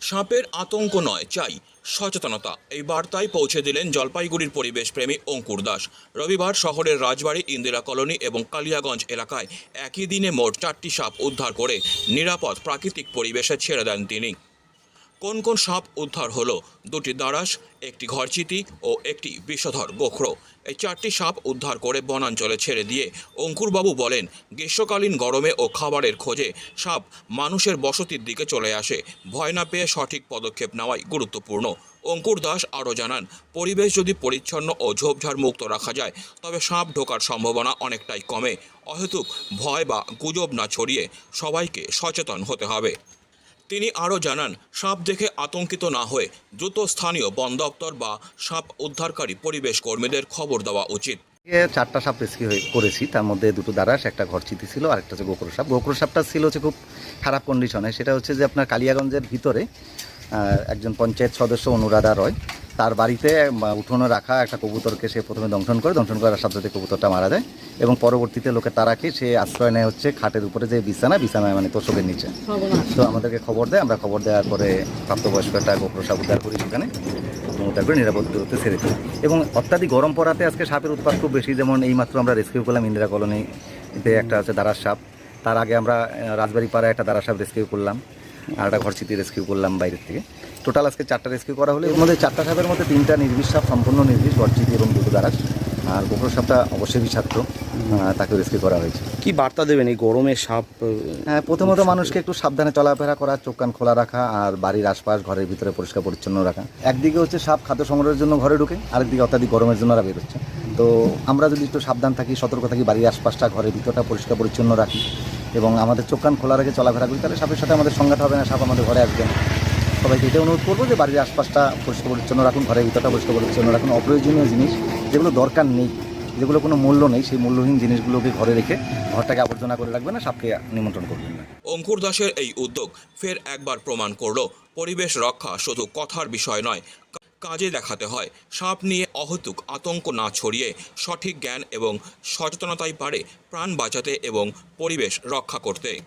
সাপের আতঙ্ক নয়, চাই সচেতনতা। এই বার্তায় পৌঁছে দিলেন জলপাইগুড়ির পরিবেশ প্রেমী অঙ্কুর দাস। রবিবার শহরের রাজবাড়ি, ইন্দিরা কলোনি এবং কালিয়াগঞ্জ এলাকায় একই দিনে মোট চারটি সাপ উদ্ধার করে নিরাপদ প্রাকৃতিক পরিবেশে ছেড়ে দেন তিনি। কোন কোন সাপ উদ্ধার হলো? দুটি দাঁড়াস একটি ঘরচিতি ও একটি বিষধর গোখরো। এই চারটি সাপ উদ্ধার করে বনাঞ্চলে ছেড়ে দিয়ে অঙ্কুরবাবু বলেন, গ্রীষ্মকালীন গরমে ও খাবারের খোঁজে সাপ মানুষের বসতির দিকে চলে আসে। ভয় না পেয়ে সঠিক পদক্ষেপ নেওয়াই গুরুত্বপূর্ণ। অঙ্কুর দাস আরও জানান, পরিবেশ যদি পরিচ্ছন্ন ও ঝোপঝাড় মুক্ত রাখা যায়, তবে সাপ ঢোকার সম্ভাবনা অনেকটাই কমে। অহেতুক ভয় বা গুজব না ছড়িয়ে সবাইকে সচেতন হতে হবে। তিনি আরও জানান, সাপ দেখে আতঙ্কিত না হয়ে দ্রুত স্থানীয় বন দপ্তর বা সাপ উদ্ধারকারী পরিবেশ কর্মীদের খবর দেওয়া উচিত। চারটা সাপ রেস্কি করেছি, তার মধ্যে দুটো দারাস একটা ঘর ঘরচিতি ছিল আর একটা হচ্ছে গোকর সাপ। গোকর সাপটা ছিল হচ্ছে খুব খারাপ কন্ডিশনে সেটা হচ্ছে যে আপনার কালিয়াগঞ্জের ভিতরে একজন পঞ্চায়েত সদস্য অনুরাধা রয় তার বাড়িতে উঠোনে রাখা একটা কবুতরকে সে প্রথমে দংশন করে দংশন করার সাথে সাথে কবুতরটা মারা যায় এবং পরবর্তীতে লোকে তারাকে সে আশ্রয় নেয় হচ্ছে খাটের উপরে যে বিছানা বিছানায় মানে তোষকের নিচে। তো আমাদেরকে খবর দেয় আমরা খবর দেওয়ার পরে প্রাপ্তবয়স্ক একটা গোপ্র সাপ উদ্ধার করি সেখানে এবং উদ্ধার করে নিরাপদ দূরত্বে ছেড়ে দিই। এবং অত্যাধিক গরম পড়াতে আজকে সাপের উৎপাত খুব বেশি যেমন এইমাত্র আমরা রেস্কিউ করলাম ইন্দিরা কলোনিতে একটা আছে দারার সাপ। তার আগে আমরা রাজবাড়ি পাড়ায় একটা দারা সাপ রেস্কিউ করলাম। আর একটা ঘরচিতি রেস্কিউ করলাম বাইরের থেকে। টোটাল আজকে চারটা রেস্কিউ করা হলো। এর মধ্যে চারটা সাপের মধ্যে তিনটা নির্বিষ সাপ সম্পূর্ণ নির্বিষ ঘরচিতি এবং দুটো দারাস আর গোপ্র সাপটা অবশ্যই বিষাক্ত। তাকে রেস্কিউ করা হয়েছে। কি বার্তা দেবেন এই গরমে সাপ হ্যাঁ প্রথমত মানুষকে একটু সাবধানে চলাফেরা করা চোখ কান খোলা রাখা আর বাড়ির আশপাশ ঘরের ভিতরে পরিষ্কার পরিচ্ছন্ন রাখা। একদিকে হচ্ছে সাপ খাদ্য সংগ্রহের জন্য ঘরে ঢুকে আরেকদিকে অত্যাধিক গরমের জন্য ওরা বেরোচ্ছে তো আমরা যদি একটু সাবধান থাকি সতর্ক থাকি বাড়ির আশপাশটা ঘরের ভিতরটা পরিষ্কার পরিচ্ছন্ন রাখি। এবং আমাদের চোখ কান খোলা রেখে চলাফেরা করি, তাহলে সাপের সাথে আমাদের সংঘাত হবে না, সাপ আমাদের ঘরে আসবে না। সবাইকে এটা অনুরোধ করব যে বাড়ির আশপাশটা পরিষ্কার পরিচ্ছন্ন রাখুন, ঘরের ভিতরটা পরিষ্কার পরিচ্ছন্ন রাখুন। অপ্রয়োজনীয় জিনিস যেগুলো দরকার নেই, যেগুলো কোনো মূল্য নেই, সেই মূল্যহীন জিনিসগুলোকে ঘরে রেখে ঘরটাকে আবর্জনা করে রাখবেন না, সাপকে নিমন্ত্রণ করবেন না। অঙ্কুর দাসের এই উদ্যোগ ফের একবার প্রমাণ করল, পরিবেশ রক্ষা শুধু কথার বিষয় নয় কাজে দেখাতে হয়। সাপ নিয়ে অহতুক আতঙ্ক না ছড়িয়ে সঠিক জ্ঞান এবং সচেতনতাই পারে প্রাণ বাঁচাতে এবং পরিবেশ রক্ষা করতে।